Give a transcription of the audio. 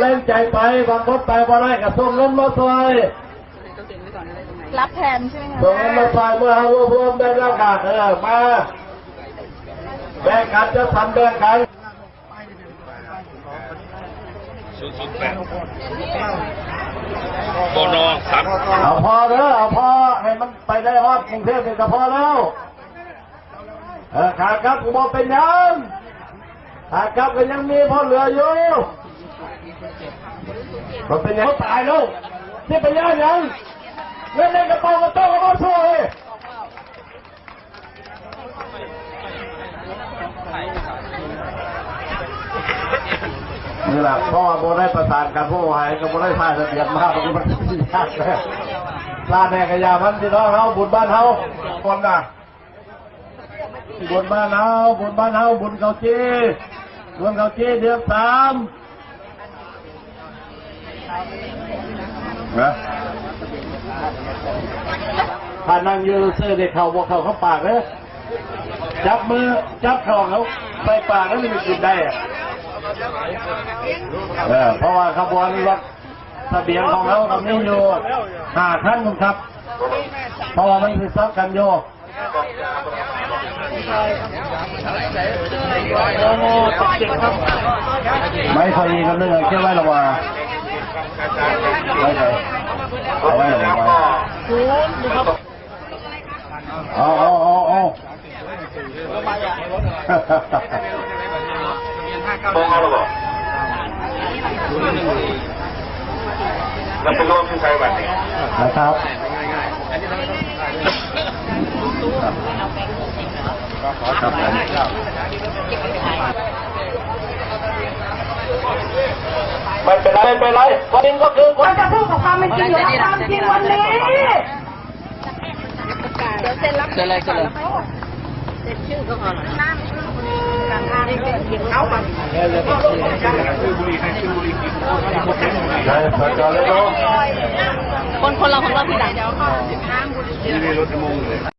เล่นใจไปบางคนไปบ่ได้ก็ส่งเงินมาซอยรับแทนใช่ไหมคะส่งเงินมาซอยเมื่อเรารวบรวมได้แล้วกันเออมาแบ่งกันจะทำแบ่งกันศูนย์ศูนย์แปดบนอสามเอาพอเด้อเอาพอให้มันไปได้ฮอดกรุงเทพนี่ก็พอแล้วเออขาดครับกูบอกเป็นยังขาดครับก็ยังมีพอเหลืออยู่ มันเป็นยังเขาตายแล้วที่เป็นยังยังเล่นในกระเป๋ากระโต้กระเป๋าช่วยนี่แหละเพราะว่าโบได้ประสานกันผู้หายกับโบได้ท่ายระเบียบมากมันมันยากเลยลาดแน่กระยามันพี่น้องเฮาบุญบ้านเฮาคนน่ะบุญบ้านเฮาบุญบ้านเฮาบุญเขาจีบุญเขาจีเดือนสาม นะถ้านั่งอยืนซื้อเด็กเขาบอกเขาเขาปากเลยจับมือจับเขาเขาไปปากแล้วมันจะกินได้อะเออเพราะว่าขบวนรถทะเบียนของเรากับนี่อยู่หาท่านครับเพราะว่ามันคือซับกันอยู่ไม่พอดีกันเลยแค่ไว้ละว่าไม่ใช่เอาไว้ละว่าเอาเอาเอาเอาโมงเอาหรอแล้วเป็นรวมที่ใช้บัตรนะครับ ไม่เป็นไรไม่เป็นไรวันนี้ก็คือวันจะพูดกับความเป็นจริงอยู่แล้วความจริงวันนี้เดี๋ยวเซ็นรับเจอเลยเจอเลยเซ็นชื่อก็พอน้ำการทานเอาไปได้เปิดจอเลยเนาะคนคนเราของเราพี่หลังนี่รถจะมงเลย